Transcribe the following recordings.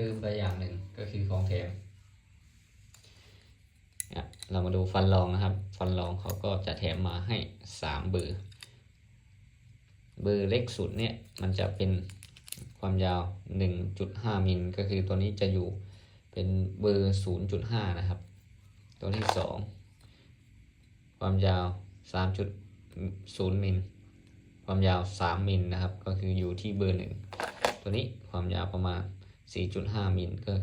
ลืมไปอย่างหนึ่งก็คือของแถมเรามาดูฟันรองนะครับ ฟันรองเขาก็จะแถมมาให้สามเบอร์ เบอร์เล็กสุดเนี่ยมันจะเป็นความยาว 1.5 มิลก็คือตัวนี้จะอยู่เป็นเบอร์ 0.5 นะครับ ตัวที่ 2 ความยาว 3.0 มิล ความยาว 3 มิลนะครับ ก็คืออยู่ที่เบอร์ 1 ตัวนี้ความยาวประมาณ 4.5 มิลก็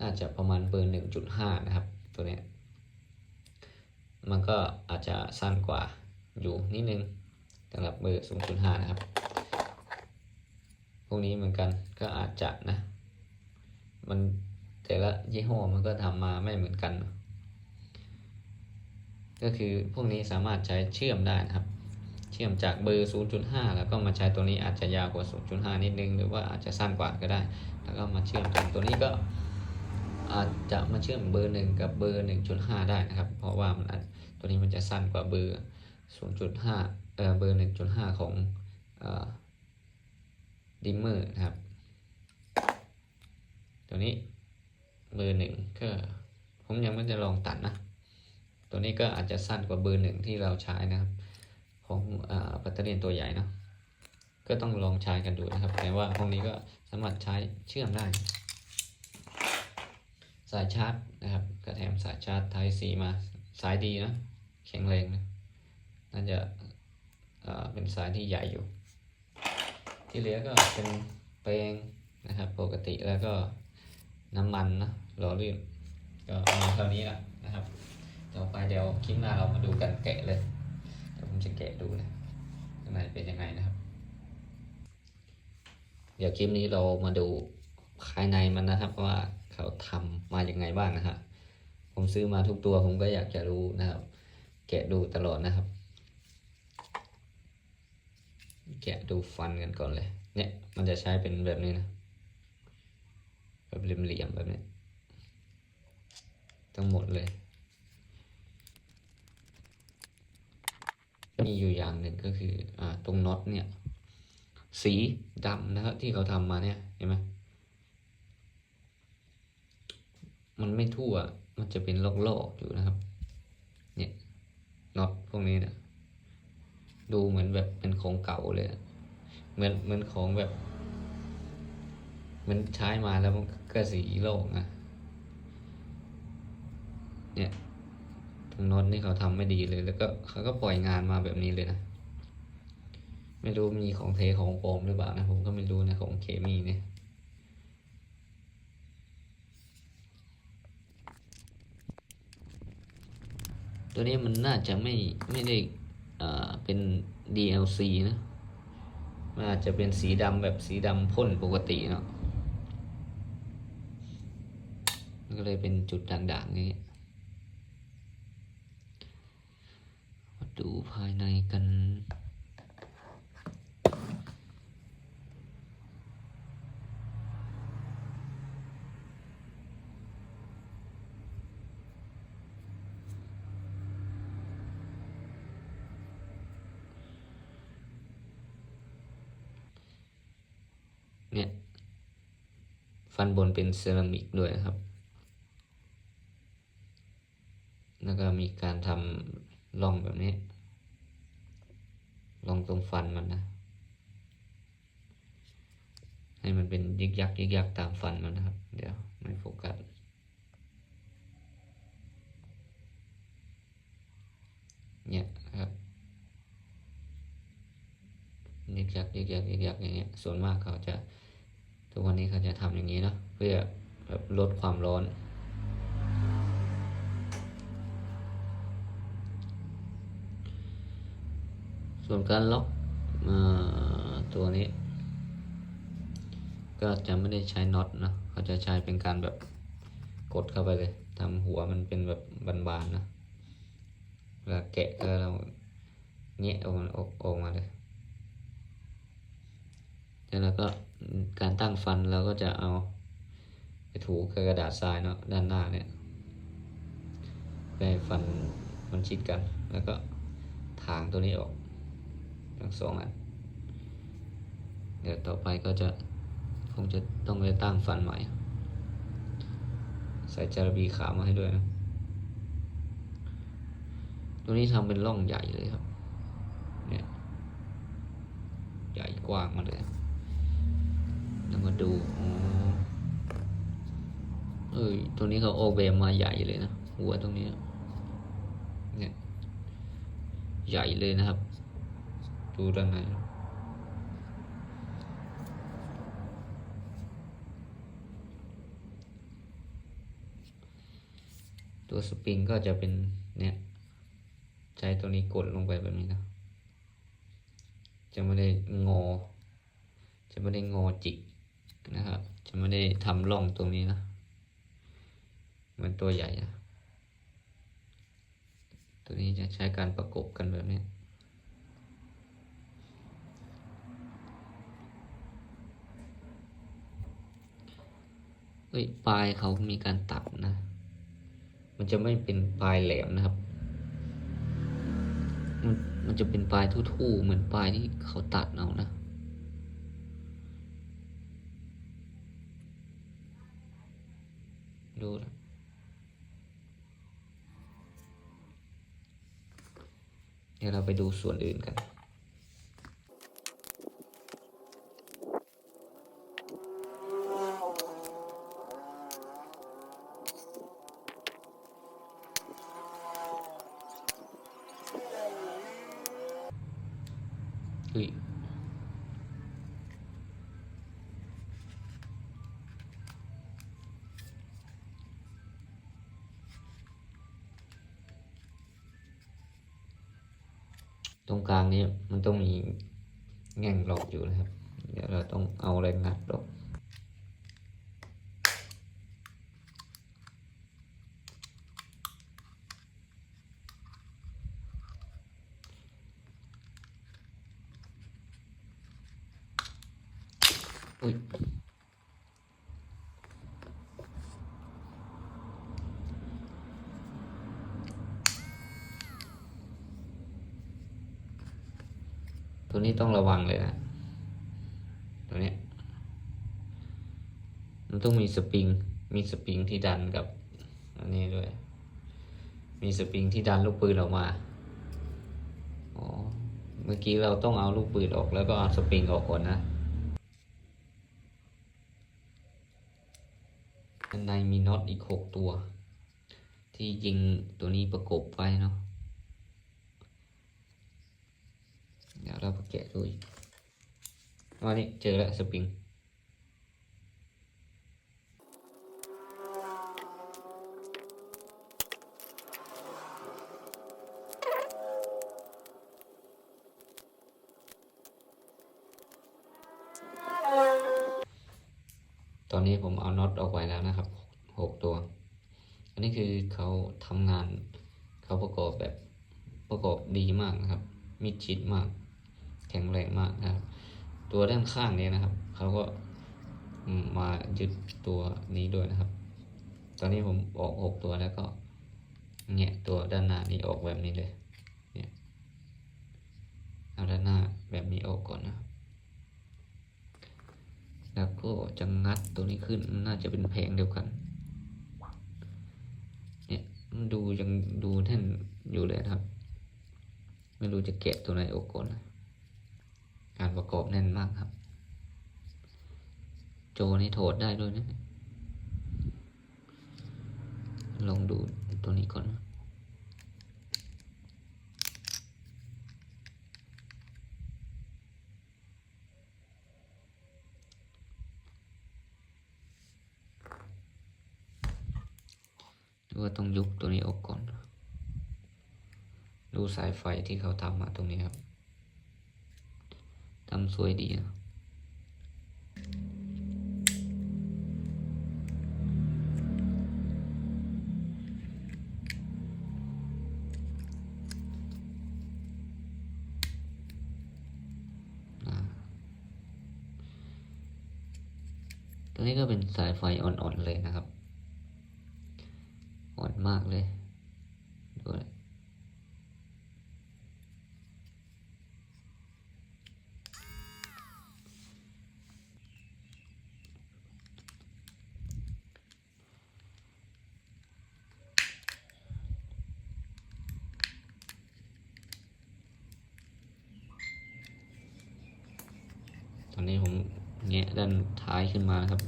น่าจะประมาณเบอร์ 1.5 นะครับ ตัวเนี้ยมันก็อาจจะสั้นกว่าอยู่นิดนึงสำหรับเบอร์ 0.5 นะครับ พวกนี้เหมือนกันก็อาจจะนะ มันแต่ละยี่ห้อมันก็ทำมาไม่เหมือนกัน ก็คือพวกนี้สามารถใช้เชื่อมได้นะครับ เชื่อมจากเบอร์ 0.5 แล้วก็มาใช้ตัวนี้อาจจะยาวกว่า 0.5 นิดนึง หรือว่าอาจจะสั้นกว่าก็ได้ แล้วก็มาเชื่อมกันตัวนี้ก็อาจจะมาเชื่อมเบอร์ 1 กับเบอร์ 1.5 ได้นะครับ เพราะว่ามันตัวนี้มันจะสั้นกว่าเบอร์ 0.5 เอ่อเบอร์ 1.5 ของเอ่อดิมเมอร์นะครับ ตัวนี้เบอร์หนึ่งก็ผมยังไม่ได้ลองตัดนะ ตัวนี้ก็อาจจะสั้นกว่าเบอร์หนึ่งที่เราใช้นะครับ ของอแบตเตอรี่ตัวใหญ่เนาะก็ต้องลองใช้กันดูนะครับ แต่ว่าพวกนี้ก็สามารถใช้เชื่อมได้ สายชาร์จนะครับก็แถมสายชาร์จไทซีมาสายดีนะแข็งแรงนะน่าจะเป็นสายที่ใหญ่อยู่ ที่เหลือก็เป็นแปลงนะครับ ปกติแล้วก็น้ำมันนะหล่อลื่นก็มีเท่านี้ละนะครับ ต่อไปเดี๋ยวคลิปหน้าเรามาดูกันแกะเลย ผมจะแกะดูนะข้างในเป็นยังไงนะครับ เดี๋ยวคลิปนี้เรามาดูภายในมันนะครับว่าเขาทำมาอย่างไงบ้างนะครับผมซื้อมาทุกตัวผมก็อยากจะรู้นะครับ แกะดูตลอดนะครับ แกะดูฟันกันก่อนเลย เนี่ย มันจะใช้เป็นแบบนี้นะ แบบเหลี่ยมๆแบบนี้ทั้งหมดเลย มีอยู่อย่างหนึ่งก็คืออตรงน็อตเนี่ย สีดำนะครับที่เขาทำมาเนี่ยเห็นไหมมันไม่ทั่วมันจะเป็นลอกๆอยู่นะครับ เนี่ยน็อตพวกนี้เนี่ยดูเหมือนแบบเป็นของเก่าเลยอะเหมือนเหมือนของแบบเหมันใช้มาแล้วมันก็สีโลกนะเนี่ย ตรงน็อตนี่เขาทำไม่ดีเลย แล้วก็เขาก็ปล่อยงานมาแบบนี้เลยนะ ไม่รู้มีของเทของปลอมหรือเปล่านะ ผมก็ไม่รู้นะของเคมีเนี่ยตัวนี้มันน่าจะไม่ไม่ได้เป็น DLC นะ มันอาจจะเป็นสีดำแบบสีดำพ่นปกติเนาะก็เลยเป็นจุดด่างๆอย่างนี้มาดู ภายในกันเนี่ย ฟันบนเป็นเซรามิกด้วยนะครับ แล้วก็มีการทำร่องแบบนี้ ร่องตรงฟันมันนะ ให้มันเป็นยึกยักยึกยักตามฟันมันนะครับ เดี๋ยวไม่โฟกัสเนี่ยครับยึกยักยึกยักยึกยักอย่างเงี้ย ส่วนมากเขาจะ ทุกวันนี้เขาจะทำอย่างนี้เนาะเพื่อแบบลดความร้อน ส่วนการล็อกอตัวนี้ ก็จะไม่ได้ใช้น็อตนะเขาจะใช้เป็นการแบบกดเข้าไปเลยทำหัวมันเป็นแบบบานๆนะเวลาแกะก็เราเงี้ยออกมาออกมาเลยแล้วก็การตั้งฟันเราก็จะเอาไปถูกับกระดาษทรายเนาะด้านหน้าเนี่ยให้ฟันมันชิดกัน แล้วก็ถางตัวนี้ออก ทั้งสองอันเดี๋ยวต่อไปก็จะคงจะต้องไปตั้งฟันใหม่ ใส่จารบีขามาให้ด้วยนะตัวนี้ทำเป็นร่องใหญ่เลยครับ เนี่ย ใหญ่กว้างมาเลย แล้วมาดูอ๋อเอ้ยตัวนี้เขาออกแบบมาใหญ่เลยนะ หัวตรงนี้ เนี่ย ใหญ่เลยนะครับ ดูด้านในตัวสปริงก็จะเป็นเนี่ยใช้ตัวนี้กดลงไปแบบนี้นะ จะไม่ได้งอ จะไม่ได้งอจิกนะครับ จะไม่ได้ทำร่องตรงนี้นะ เหมือนตัวใหญ่นะ ตัวนี้จะใช้การประกบกันแบบนี้ เฮ้ยปลายเขามีการตัดนะ มันจะไม่เป็นปลายแหลมนะครับ มันมันจะเป็นปลายทู่ๆเหมือนปลายที่เขาตัดเอานะดูนะเดี๋ยวเราไปดูส่วนอื่นกัน อุ้ย ตรงกลางนี้มันต้องมีแง่งหลอกอยู่นะครับ เดี๋ยวเราต้องเอาอะไรงัดหลอกอุ้ย ต้องระวังเลยนะตัวนี้มันต้องมีสปริง มีสปริงที่ดันกับอันนี้ด้วย มีสปริงที่ดันลูกปืนออกมาอ๋อเมื่อกี้เราต้องเอาลูกปืนออกแล้วก็เอาสปริงออกก่อนนะด้านในมีน็อตอีกหกตัว ที่ยิงตัวนี้ประกบไว้เนาะ เดี๋ยวเราไปแกะดูอีกอันนี้เจอแล้วสปริงตอนนี้ผมเอาน็อตออกไปแล้วนะครับหกตัว อันนี้คือเขาทำงานเขาประกอบแบบประกอบดีมากนะครับ มิดชิดมาก แข็งแรงมากนะครับ ตัวด้านข้างนี้นะครับเขาก็มายึดตัวนี้ด้วยนะครับ ตอนนี้ผมออกหกตัวแล้วก็แงะตัวด้านหน้านี้ออกแบบนี้เลยเนี่ยเอาด้านหน้าแบบนี้ออกก่อนนะแล้วก็จะงัดตัวนี้ขึ้นน่าจะเป็นแผงเดียวกันเนี่ยมันดูยังดูแน่นอยู่เลยครับ ไม่รู้จะแกะตัวไหนออกก่อนนะ การประกอบแน่นมากครับ โจนี่โถดได้ด้วยนะ ลองดูตัวนี้ก่อนนะว่าต้องยุบตัวนี้ออกก่อน ดูสายไฟที่เขาทำมาตรงนี้ครับำสวยดีนะตัวนี้ก็เป็นสายไฟอ่อนๆเลยนะครับ อ่อนมากเลย ดูเลย ท้ายขึ้นมานะครับ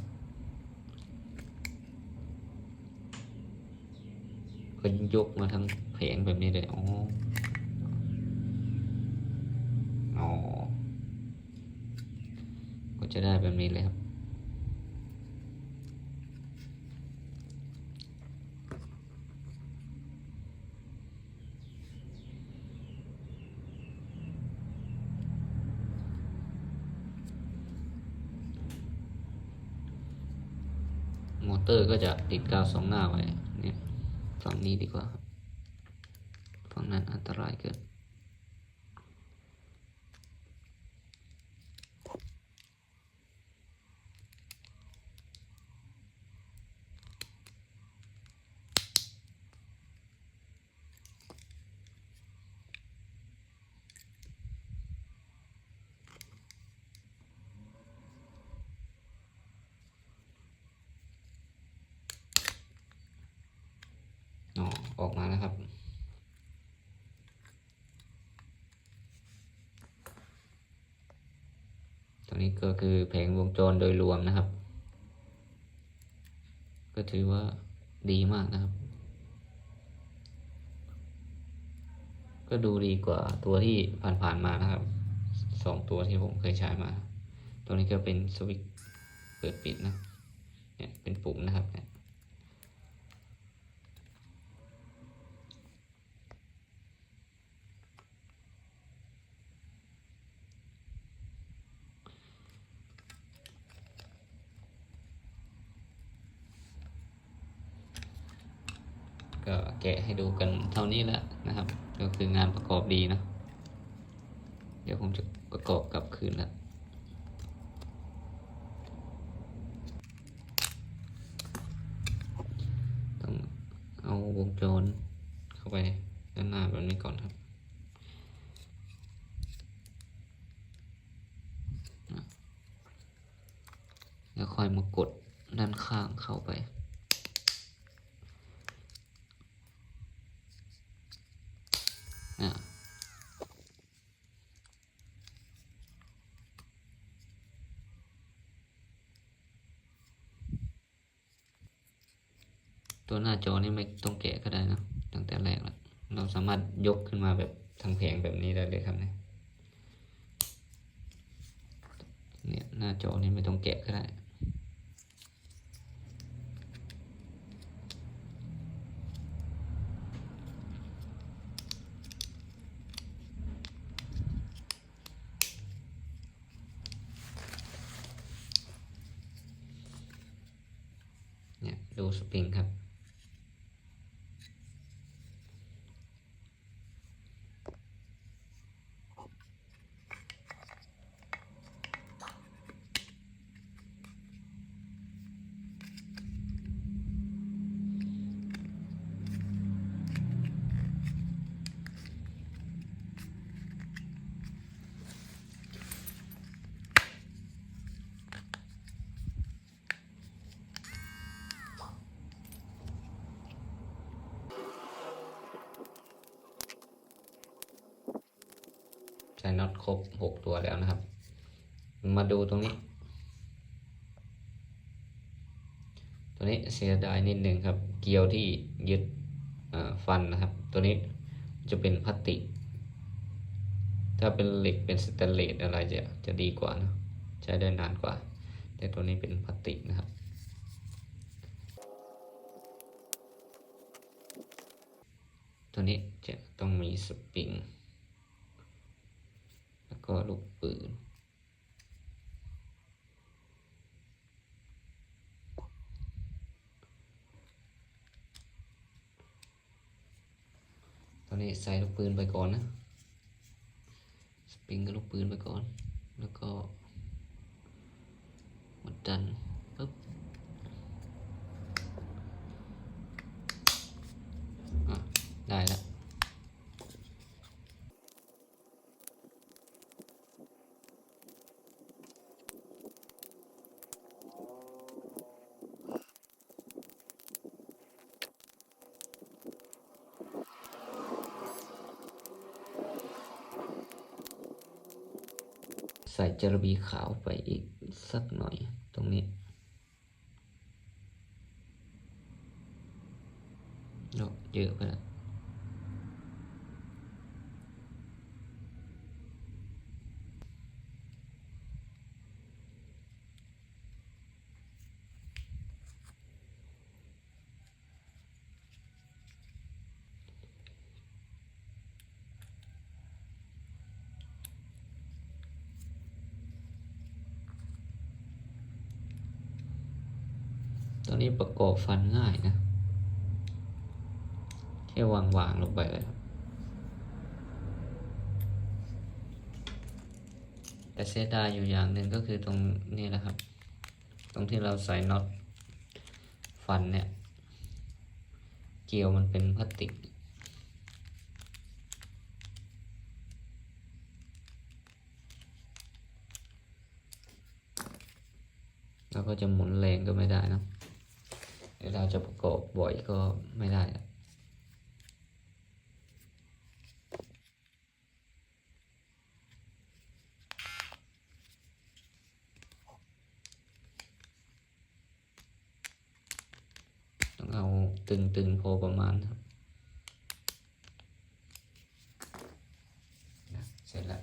ก็ยกมาทั้งแผงแบบนี้เลยอ๋ออ๋อก็จะได้แบบนี้เลยครับมอเตอร์ก็จะติดกาวสองหน้าไว้ ฝั่งนี้ดีกว่า ฝั่งนั้นอันตรายเกิน อ๋อ ออกมาแล้วครับ ตัวนี้ก็คือแผงวงจรโดยรวมนะครับ ก็ถือว่าดีมากนะครับ ก็ดูดีกว่าตัวที่ผ่านๆมานะครับสองตัวที่ผมเคยใช้มา ตัวนี้ก็เป็นสวิตช์เปิดปิดนะ เนี่ยเป็นปุ่มนะครับเนี่ย ก็แกะให้ดูกันเท่านี้แหละนะครับ ก็คืองานประกอบดีนะเดี๋ยวผมจะประกอบกลับคืนแล้วต้องเอาวงจรเข้าไปด้านหน้าแบบนี้ก่อนครับแล้วค่อยมากดด้านข้างเข้าไป อะตัวหน้าจอนี่ไม่ต้องแกะก็ได้นะตั้งแต่แรกแล้วเรารถยกขึ้นมาแบบทางแผงแบบนี้ได้เลยครับเนี่ยเนี่ยหน้าจอนี่ไม่ต้องแกะก็ได้เนี่ยดูสปริงครับ น็อตครบหกตัวแล้วนะครับ มาดูตรงนี้ ตัวนี้เสียดายนิดหนึ่งครับ เกลียวที่ยึดฟันนะครับ ตัวนี้จะเป็นพลาสติก ถ้าเป็นเหล็กเป็นสแตนเลสอะไรจะจะดีกว่านะใช้ได้นานกว่า แต่ตัวนี้เป็นพลาสติกนะครับตัวนี้จะต้องมีสปริง ก็ลูกปืน ตอนนี้ใส่ลูกปืนไปก่อนนะ สปริงกับลูกปืนไปก่อน แล้วก็มาดันปึ๊บได้แล้ว ใส่จระบีขาวไปอีกสักหน่อยตรงนี้ เยอะไปแล้ว ตัวนี้ประกอบฟันง่ายนะ แค่วางวางๆลงไปเลยครับแต่เสียดายอยู่อย่างหนึ่งก็คือตรงนี้แหละครับ ตรงที่เราใส่น็อตฟันเนี่ย เกลียวมันเป็นพลาสติก แล้วก็จะหมุนแรงก็ไม่ได้นะ เราจะประกอบบ่อยก็ไม่ได้นะต้งเอาตึงๆพอประมาณครับ เสร็จแล้ว